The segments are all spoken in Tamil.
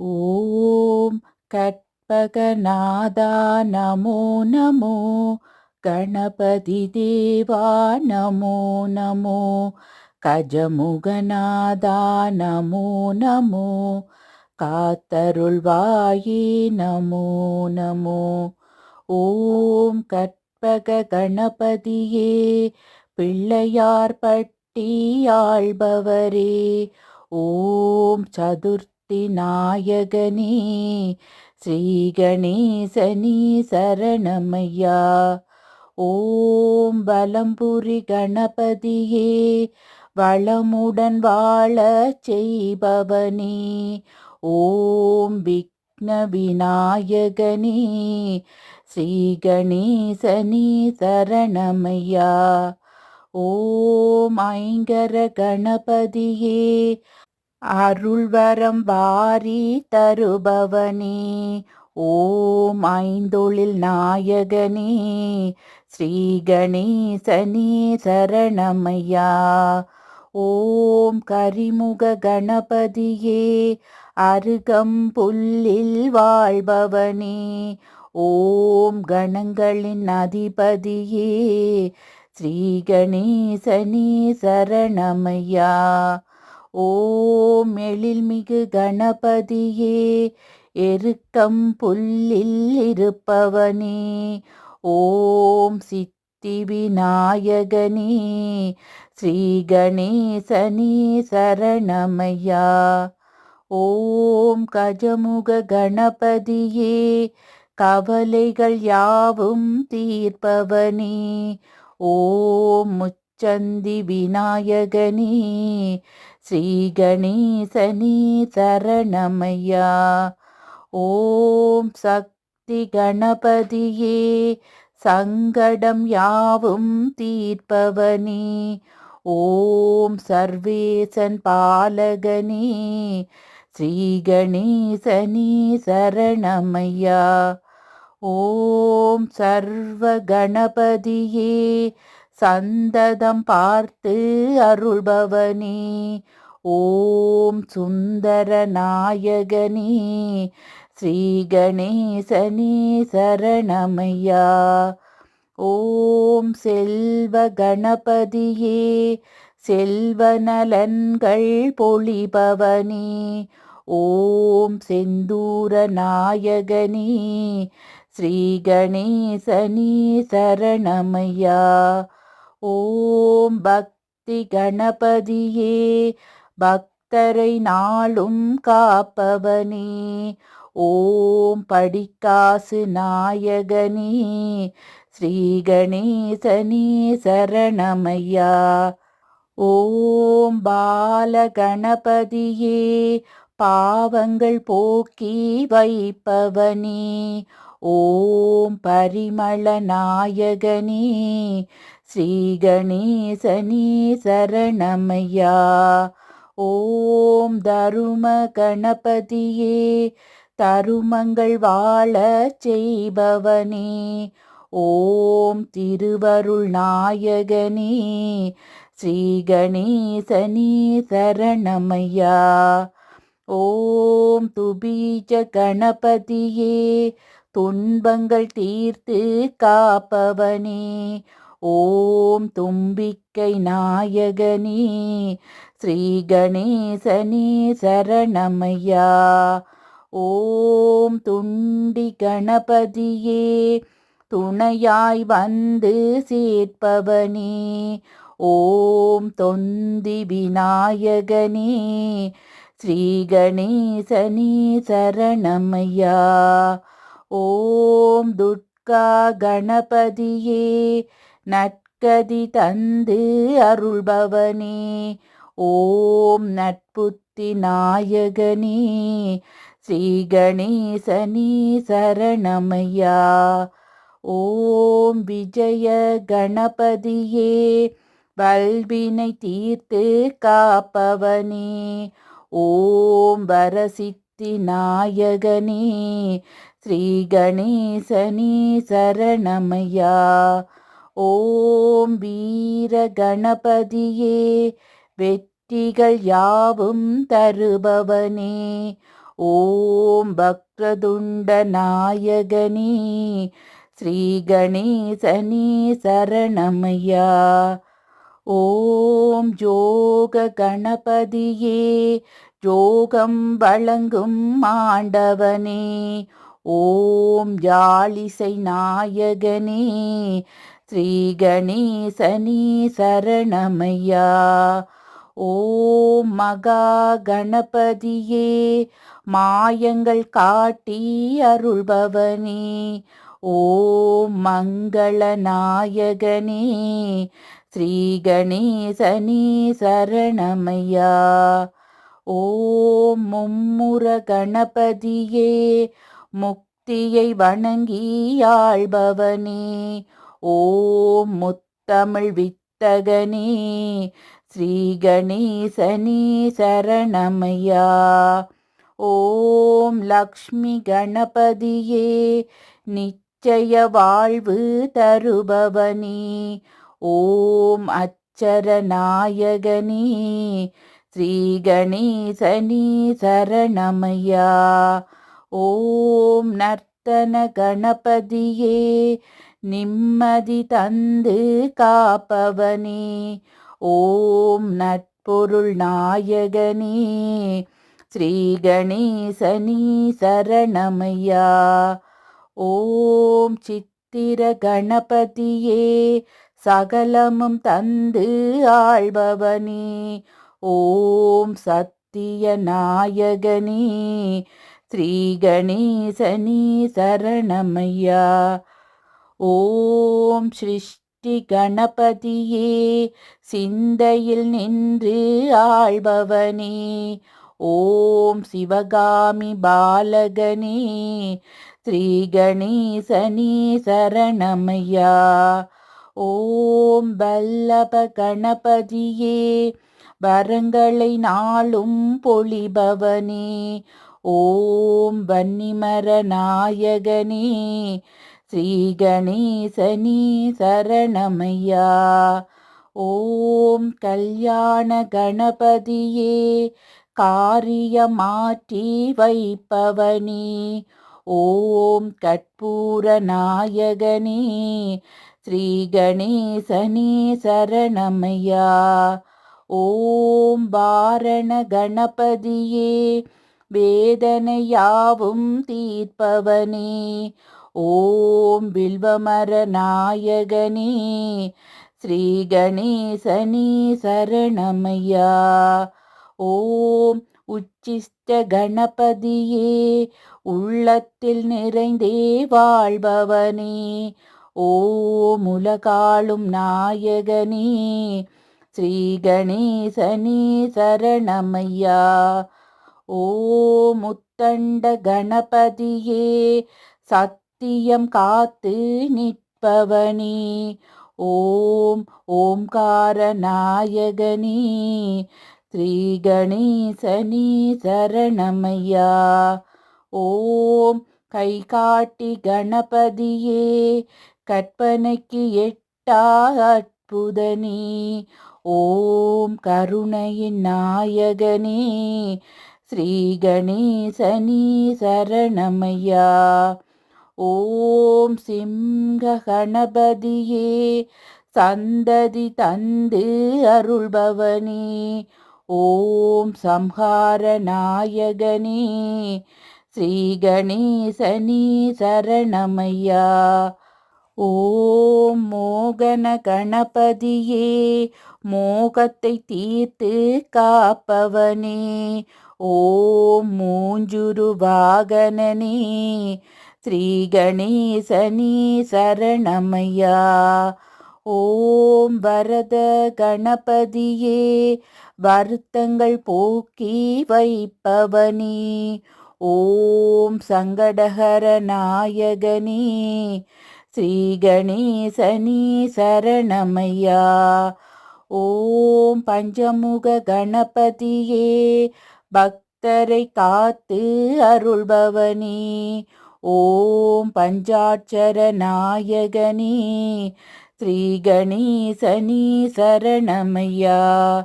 ஓம் கற்பகநாதா நமோ நமோ கணபதி தேவா நமோ நமோ கஜமுகநாதா நமோ நமோ காத்தருள்வாயே நமோ நமோ. ஓம் கற்பக கணபதியே பிள்ளையார் பட்டி ஆள்பவரே ஓம் சதுர்த்தி சக்தி நாயகனே ஸ்ரீ கணேசனி சரணமையா. ஓம் பலம்புரி கணபதியே வளமுடன் வாழ செய்பவனே. ஓம் விக்ன விநாயகனே ஸ்ரீ கணேசனி சரணமையா. ஓம் ஐங்கர கணபதியே அருள்வரம் வாரி தருபவனே. ஓம் ஐந்தொழில் நாயகனே ஸ்ரீ கணேசனே சரணமையா. ஓம் கரிமுக கணபதியே அருகம் புல்லில் வாழ்பவனே. ஓம் கணங்களின் அதிபதியே ஸ்ரீ கணேசனே சரணமையா. ஓம் எழில்மிகு கணபதியே எருக்கம் புல்லில் இருப்பவனே. ஓம் சித்தி விநாயகனே ஸ்ரீ கணேசனே சரணமையா. ஓம் கஜமுக கணபதியே கவலைகள் யாவும் தீர்ப்பவனே. ஓம் முச்சந்தி விநாயகனே ஸ்ரீ கணேசனே சரணமையா ஓம் சக்தி கணபதியே சங்கடம் யாவும் தீர்ப்பவனே. ஓம் சர்வேசன் பாலகனே ஸ்ரீ கணேசனே சரணமையா ஓம் சர்வ கணபதியே சந்ததம் பார்த்து அருள்பவனே. ஓம் சுந்தர நாயகனே ஸ்ரீ கணேசனே சரணமையா. ஓம் செல்வ கணபதியே செல்வ நலன்கள் பொழிபவனே. ஓம் செந்தூர நாயகனே ஸ்ரீ கணேசனே சரணமையா. ஓம் பக்தி கணபதியே பக்தரை நாளும் காப்பவனே. ஓம் படிக்காசு நாயகனே ஸ்ரீ கணேசனே சரணமையா. ஓம் பால கணபதியே பாவங்கள் போக்கி வைப்பவனே. ஓம் பரிமள நாயகனே ஸ்ரீகணேசனே சரணமையா ஓம் தரும கணபதியே தருமங்கள் வாழ செய்பவனே. ஓம் திருவருள் நாயகனே ஸ்ரீ கணேசனே சரணமையா ஓம் துபீஜ கணபதியே துன்பங்கள் தீர்த்து காப்பவனே. ஓம் தும்பிக்கை நாயகனே ஸ்ரீ கணேசனே சரணமையா. ஓம் துண்டி கணபதியே துணையாய் வந்து சேர்ப்பவனே. ஓம் தொந்தி விநாயகனே ஸ்ரீ கணேசனே சரணமையா. ஓம் துர்கா கணபதியே நற்கதி தந்து அருள்பவனே. ஓம் நட்புத்தி நாயகனே. ஸ்ரீ கணேசனே சரணமையா. ஓம் விஜய கணபதியே. வல்வினை தீர்த்து காப்பவனே. ஓம் வரசித்தி நாயகனே. ஸ்ரீ கணேசனே சரணமையா. ஓம் வீர கணபதியே வெற்றிகள் யாவும் தருபவனே. ஓம் பக்ரதுண்ட நாயகனே ஸ்ரீ கணேசனே சரணமையா. ஓம் ஜோக கணபதியே ஜோகம் வழங்கும் ஆண்டவனே ஓம் ஜாலிசை நாயகனே ஸ்ரீ கணேசனே சரணமையா. ஓம் மகா கணபதியே மாயங்கள் காட்டி அருள்பவனே. ஓம் மங்கள நாயகனே ஸ்ரீ கணேசனே சரணமையா. ஓம் மும்முர கணபதியே முக்தியை வணங்கி ஆள்பவனே. ஓம் முத்தமிழ் வித்தகனே ஸ்ரீ கணேசனே சரணமையா. ஓம் லக்ஷ்மி கணபதியே நிச்சய வாழ்வு தருபவனே. ஓம் அச்சரநாயகனே ஸ்ரீ கணேசனே சரணமையா. ஓம் நர்த்தன கணபதியே நிம்மதி தந்து காப்பவனே. ஓம் நட்பொருள் நாயகனே. ஸ்ரீ கணேசனே சரணமையா. ஓம் சித்திர கணபதியே சகலமும் தந்து ஆள்பவனே. ஓம் சத்திய நாயகனே ஸ்ரீ கணேசனே சரணமையா. ஓம் சிருஷ்டி கணபதியே சிந்தையில் நின்று ஆள்பவனே. ஓம் சிவகாமி பாலகனே ஸ்ரீகணேசனே சரணமையா. ஓம் வல்லப கணபதியே வரங்களை நாளும் பொழிபவனே. ஓம் வன்னிமர நாயகனே ஸ்ரீ கணேசனே சரணமையா. ஓம் கல்யாண கணபதியே காரியமாற்றி வைப்பவனே. ஓம் கற்பூர நாயகனே ஸ்ரீ கணேசனே சரணமையா. ஓம் பாரண கணபதியே வேதனையாவும் தீர்ப்பவனே. ஓம் பில்வமர நாயகனே ஸ்ரீ கணேசனே சரணமையா. ஓம் உச்சிஷ்ட கணபதியே உள்ளத்தில் நிறைந்தே வாழ்பவனே. ஓம் உலகாளும் நாயகனே ஸ்ரீ கணேசனே சரணமையா. ஓ முத்தண்ட கணபதியே சத் சத்தியம் காத்து நிற்பவனே. ஓம் ஓம்கார நாயகனே. ஸ்ரீ கணேசனே சரணமையா. ஓம் கை காட்டி கணபதியே. கற்பனைக்கு எட்டா அற்புதனே. ஓம் கருணையின் நாயகனே. ஸ்ரீ கணேசனே சரணமையா. ஓம் சிங்க கணபதியே சந்ததி தந்து அருள்பவனே. ஓம் சம்ஹார நாயகனே ஸ்ரீ கணேசனே சரணமையா. ஓம் மோகன கணபதியே மோகத்தை தீர்த்து காப்பவனே. ஓம் மூஞ்சுரு வாகனனே ஸ்ரீ கணேசனே சரணமையா. ஓம் வரத கணபதியே வருத்தங்கள் போக்கி வைப்பவனே. ஓம் சங்கடஹர நாயகனே ஸ்ரீ கணேசனே சரணமையா. ஓம் பஞ்சமுக கணபதியே பக்தரை காத்து அருள்பவனே. ஓம் பஞ்சாட்சர நாயகனே ஸ்ரீ கணேசனே சரணமையா.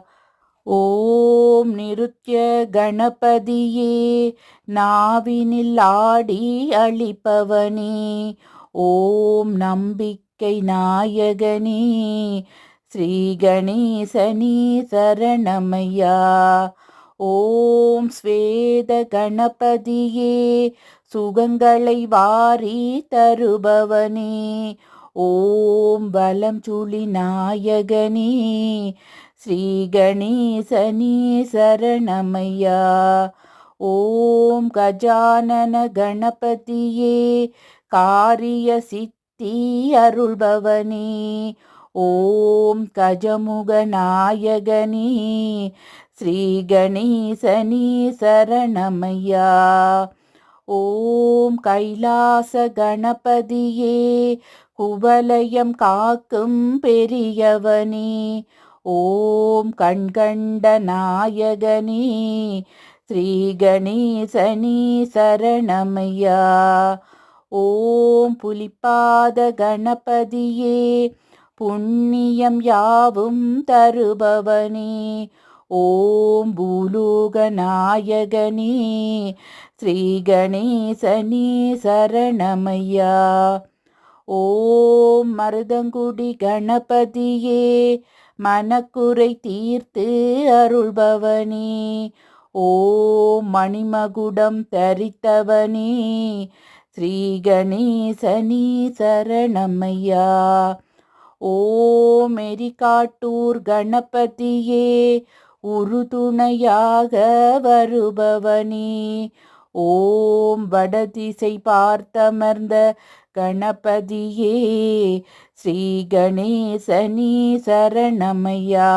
ஓம் நிருத்ய கணபதியே நாவினில் ஆடி அளிப்பவனே. ஓம் நம்பிக்கை நாயகனே ஸ்ரீ கணேசனி சரணமையா. ஓம் ஸ்வேத கணபதியே சுகங்களை வாரி தருபவனே. ஓம் வலம் சுழி நாயகனே. ஸ்ரீ கணேசனி சரணமையா. ஓம் கஜானன கணபதியே. காரிய சித்தி அருள்பவனே. ஓம் கஜமுக நாயகனே. ஸ்ரீ கணேசனி சரணமையா. ஓம் கைலாச கணபதியே குவலயம் காக்கும் பெரியவனே ஓம் கண்கண்ட நாயகனே ஸ்ரீ கணேசனி சரணமையா ஓம் புலிப்பாத கணபதியே புண்ணியம் யாவும் தருபவனே ஓம் பூலோக நாயகனே ஸ்ரீ கணேசனி சரணமையா. ஓம் மருதங்குடி கணபதியே மனக்குறை தீர்த்து அருள்பவனே. ஓம் மணிமகுடம் தரித்தவனே ஸ்ரீ கணேசனி சரணமையா. ஓம் எரிகாட்டூர் கணபதியே உறுதுணையாக வருபவனே. ஓம் வடதிசை பார்த்தமர்ந்த கணபதியே ஸ்ரீ கணேசனி சரணமையா.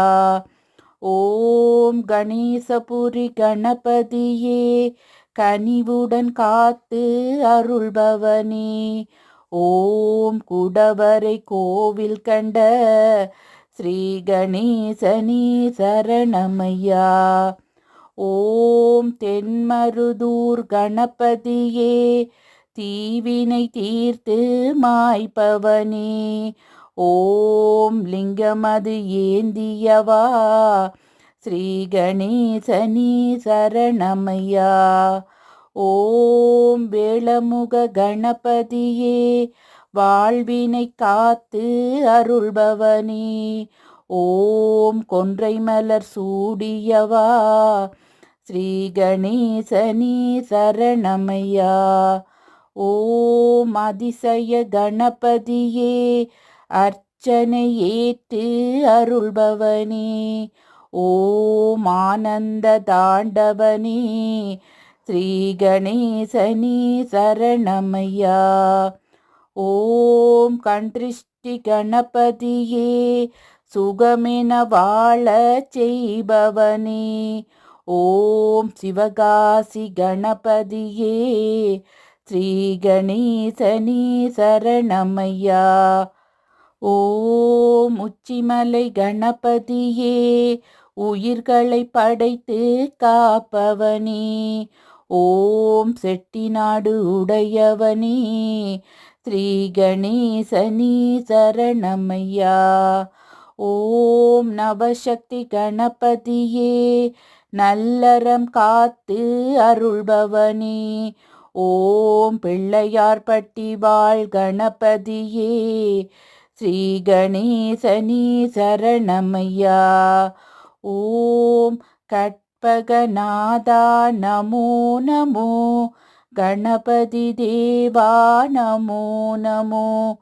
ஓம் கணேசபுரி கணபதியே கனிவுடன் காத்து அருள்பவனே. ஓம் குடவரை கோவில் கண்ட ஸ்ரீ கணேசனி சரணமையா. ஓம் தென்மருதூர் கணபதியே தீவினை தீர்த்து மாய்பவனே. ஓம் லிங்கமது ஏந்தியவா ஸ்ரீ கணேசனி சரணமையா. ஓம் வேளமுக கணபதியே வாழ்வினை காத்து அருள்பவனே. ஓம் கொன்றை மலர் சூடியவா ஸ்ரீ கணேசனே சரணமையா. ஓம் அதிசய கணபதியே அர்ச்சனை ஏற்று அருள்பவனே. ஓம் ஆனந்த தாண்டவனே ஸ்ரீ கணேசனே சரணமையா. ஓம் கண்திருஷ்டி கணபதியே சுகமென வாழ செய்பவனே. ஓம் சிவகாசி கணபதியே ஸ்ரீ கணேசனே சரணமையா. ஓம் உச்சிமலை கணபதியே உயிர்களை படைத்து காப்பவனே. ஓம் செட்டிநாடு உடையவனே ஸ்ரீ கணேசனே சரணமையா. ஓம் நவசக்தி கணபதியே நல்லறம் காத்து அருள்பவனே. ஓம் பிள்ளையார்பட்டி வாழ் கணபதியே. ஸ்ரீ கணேசனி சரணமையா. ஓம் கட்பகநாதா நமோ நமோ. கணபதி தேவா நமோ நமோ.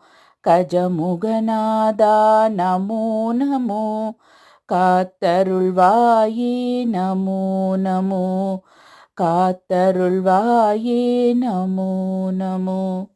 கஜமுகநாதா நமோ நமோ. காத்தருள்வாயே நமோ நமோ. காத்தருள்வாயே நமோ நமோ.